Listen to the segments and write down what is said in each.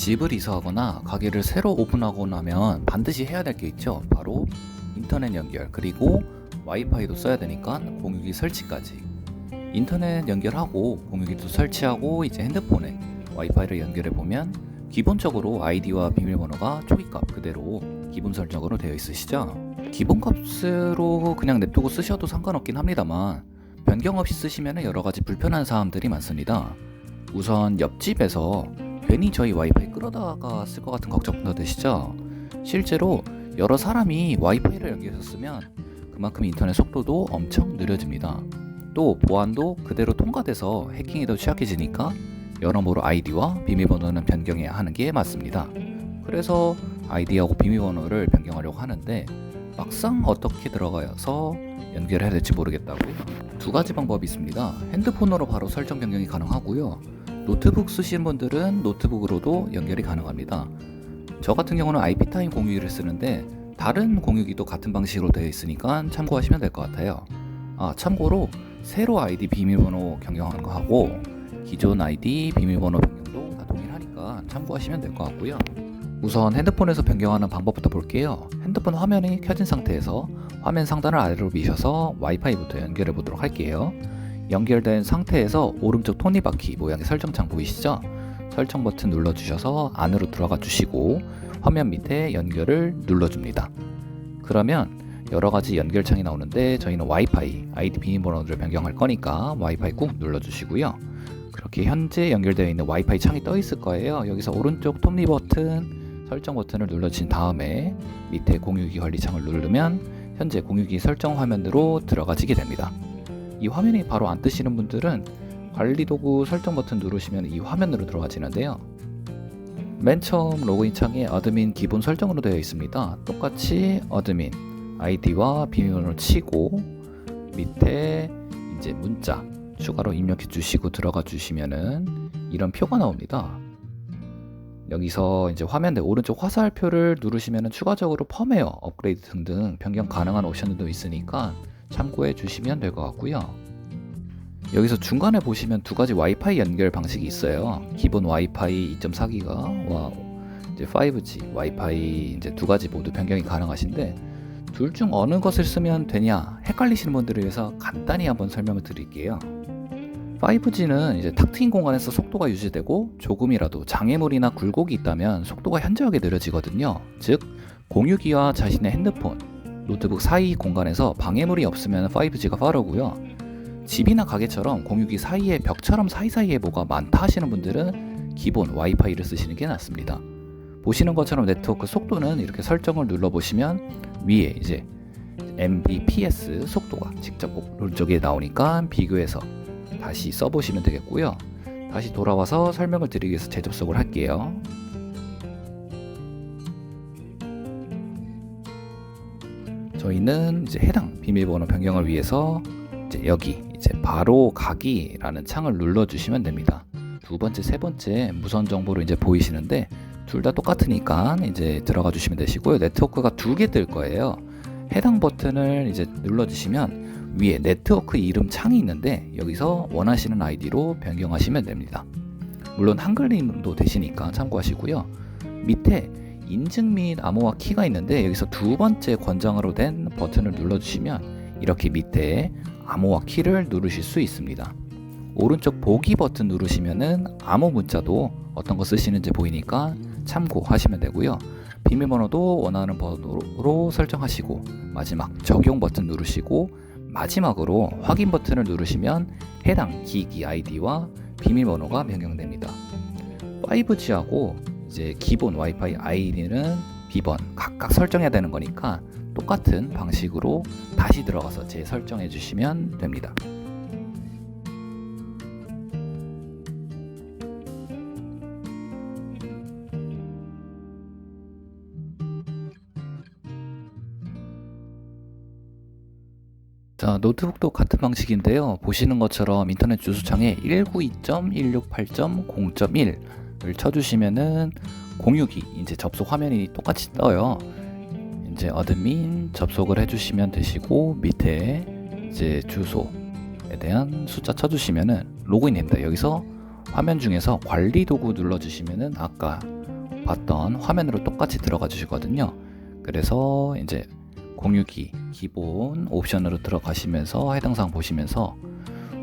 집을 이사하거나 가게를 새로 오픈하고 나면 반드시 해야 될 게 있죠. 바로 인터넷 연결 그리고 와이파이도 써야 되니까 공유기 설치까지. 인터넷 연결하고 공유기도 설치하고 이제 핸드폰에 와이파이를 연결해 보면 기본적으로 아이디와 비밀번호가 초기값 그대로 기본 설정으로 되어 있으시죠. 기본 값으로 그냥 냅두고 쓰셔도 상관없긴 합니다만 변경 없이 쓰시면 여러 가지 불편한 사항들이 많습니다. 우선 옆집에서 괜히 저희 와이파이 끌어다가 쓸 것 같은 걱정부터 되시죠? 실제로 여러 사람이 와이파이를 연결해서 쓰면 그만큼 인터넷 속도도 엄청 느려집니다. 또 보안도 그대로 통과돼서 해킹에도 취약해지니까 여러모로 아이디와 비밀번호는 변경해야 하는 게 맞습니다. 그래서 아이디하고 비밀번호를 변경하려고 하는데 막상 어떻게 들어가서 연결해야 될지 모르겠다고요. 두 가지 방법이 있습니다. 핸드폰으로 바로 설정 변경이 가능하고요. 노트북 쓰시는 분들은 노트북으로도 연결이 가능합니다. 저 같은 경우는 IP타임 공유기를 쓰는데 다른 공유기도 같은 방식으로 되어 있으니까 참고하시면 될 것 같아요. 아, 참고로 새로 아이디 비밀번호 변경하는 거 하고 기존 아이디 비밀번호 변경도 다 동일하니까 참고하시면 될 것 같고요. 우선 핸드폰에서 변경하는 방법부터 볼게요. 핸드폰 화면이 켜진 상태에서 화면 상단을 아래로 미셔서 와이파이부터 연결해 보도록 할게요. 연결된 상태에서 오른쪽 톱니바퀴 모양의 설정창 보이시죠? 설정 버튼 눌러주셔서 안으로 들어가 주시고 화면 밑에 연결을 눌러줍니다. 그러면 여러 가지 연결창이 나오는데 저희는 와이파이 아이디 비밀번호를 변경할 거니까 와이파이 꾹 눌러주시고요. 그렇게 현재 연결되어 있는 와이파이 창이 떠 있을 거예요. 여기서 오른쪽 톱니 버튼 설정 버튼을 눌러주신 다음에 밑에 공유기 관리 창을 누르면 현재 공유기 설정 화면으로 들어가지게 됩니다. 이 화면이 바로 안 뜨시는 분들은 관리 도구 설정 버튼 누르시면 이 화면으로 들어가지는데요. 맨 처음 로그인 창에 어드민 기본 설정으로 되어 있습니다. 똑같이 어드민 아이디와 비밀번호를 치고 밑에 이제 문자 추가로 입력해 주시고 들어가 주시면은 이런 표가 나옵니다. 여기서 이제 화면대 오른쪽 화살표를 누르시면은 추가적으로 펌웨어 업그레이드 등등 변경 가능한 옵션들도 있으니까 참고해 주시면 될 것 같고요. 여기서 중간에 보시면 두 가지 와이파이 연결 방식이 있어요. 기본 와이파이 2.4기가와 이제 5G 와이파이 이제 두 가지 모두 변경이 가능하신데 둘 중 어느 것을 쓰면 되냐 헷갈리시는 분들을 위해서 간단히 한번 설명을 드릴게요. 5G는 이제 탁 트인 공간에서 속도가 유지되고 조금이라도 장애물이나 굴곡이 있다면 속도가 현저하게 느려지거든요. 즉 공유기와 자신의 핸드폰, 노트북 사이 공간에서 방해물이 없으면 5G가 빠르고요. 집이나 가게처럼 공유기 사이에 벽처럼 사이사이에 뭐가 많다 하시는 분들은 기본 와이파이를 쓰시는 게 낫습니다. 보시는 것처럼 네트워크 속도는 이렇게 설정을 눌러보시면 위에 이제 Mbps 속도가 직접 오른쪽에 나오니까 비교해서 다시 써보시면 되겠고요. 다시 돌아와서 설명을 드리기 위해서 재접속을 할게요. 저희는 이제 해당 비밀번호 변경을 위해서 이제 여기 이제 바로 가기라는 창을 눌러주시면 됩니다. 두 번째, 세 번째 무선 정보로 이제 보이시는데 둘 다 똑같으니까 이제 들어가 주시면 되시고요. 네트워크가 두 개 뜰 거예요. 해당 버튼을 이제 눌러주시면 위에 네트워크 이름 창이 있는데 여기서 원하시는 아이디로 변경하시면 됩니다. 물론 한글님도 되시니까 참고하시고요. 밑에 인증 및 암호화 키가 있는데 여기서 두 번째 권장으로 된 버튼을 눌러주시면 이렇게 밑에 암호화 키를 누르실 수 있습니다. 오른쪽 보기 버튼 누르시면은 암호 문자도 어떤 거 쓰시는지 보이니까 참고하시면 되고요. 비밀번호도 원하는 번호로 설정하시고 마지막 적용 버튼 누르시고 마지막으로 확인 버튼을 누르시면 해당 기기 아이디와 비밀번호가 변경됩니다. 5G하고 이제 기본 와이파이 아이디는 비번 각각 설정해야 되는 거니까 똑같은 방식으로 다시 들어가서 재설정해 주시면 됩니다. 자, 노트북도 같은 방식인데요. 보시는 것처럼 인터넷 주소창에 192.168.0.1을 쳐주시면은 공유기 이제 접속 화면이 똑같이 떠요. 이제 어드민 접속을 해주시면 되시고 밑에 이제 주소에 대한 숫자 쳐주시면은 로그인 됩니다. 여기서 화면 중에서 관리 도구 눌러주시면은 아까 봤던 화면으로 똑같이 들어가 주시거든요. 그래서 이제 공유기 기본 옵션으로 들어가시면서 해당 사항 보시면서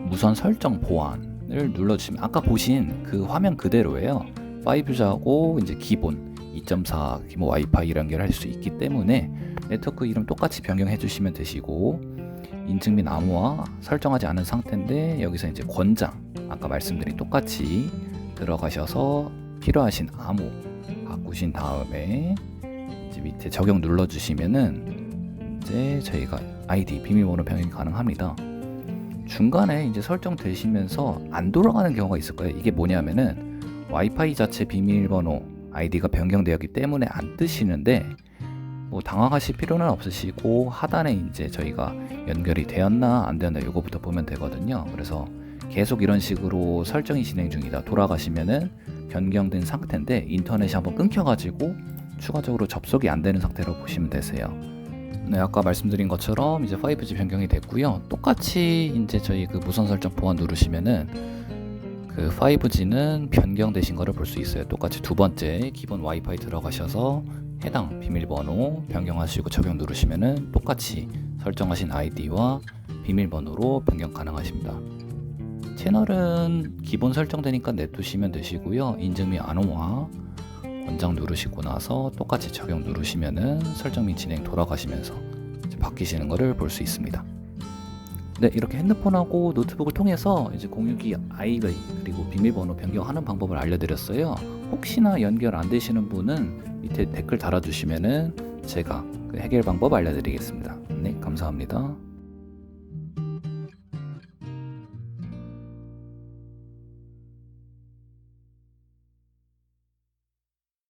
무선 설정 보안 을 눌러주시면 아까 보신 그 화면 그대로예요. 5G하고 이제 기본 2.4 기본 와이파이 연결할 수 있기 때문에 네트워크 이름 똑같이 변경해 주시면 되시고 인증 및 암호화 설정하지 않은 상태인데 여기서 이제 권장 아까 말씀드린 똑같이 들어가셔서 필요하신 암호 바꾸신 다음에 이제 밑에 적용 눌러 주시면은 이제 저희가 아이디 비밀번호 변경이 가능합니다. 중간에 이제 설정되시면서 안 돌아가는 경우가 있을 거예요. 이게 뭐냐면은 와이파이 자체 비밀번호 아이디가 변경되었기 때문에 안 뜨시는데 뭐 당황하실 필요는 없으시고 하단에 이제 저희가 연결이 되었나 안 되었나 이거부터 보면 되거든요. 그래서 계속 이런 식으로 설정이 진행 중이다 돌아가시면은 변경된 상태인데 인터넷이 한번 끊겨가지고 추가적으로 접속이 안 되는 상태로 보시면 되세요. 네, 아까 말씀드린 것처럼 이제 5G 변경이 됐고요. 똑같이 이제 저희 그 무선 설정 보안 누르시면은 그 5G는 변경되신 거를 볼 수 있어요. 똑같이 두 번째 기본 와이파이 들어가셔서 해당 비밀번호 변경하시고 적용 누르시면은 똑같이 설정하신 아이디와 비밀번호로 변경 가능하십니다. 채널은 기본 설정되니까 냅두시면 되시고요. 인증 및 안호화 권장 누르시고 나서 똑같이 적용 누르시면은 설정 및 진행 돌아가시면서 바뀌시는 것을 볼 수 있습니다. 네, 이렇게 핸드폰하고 노트북을 통해서 이제 공유기 아이디 그리고 비밀번호 변경하는 방법을 알려드렸어요. 혹시나 연결 안 되시는 분은 밑에 댓글 달아주시면은 제가 그 해결 방법 알려드리겠습니다. 네, 감사합니다.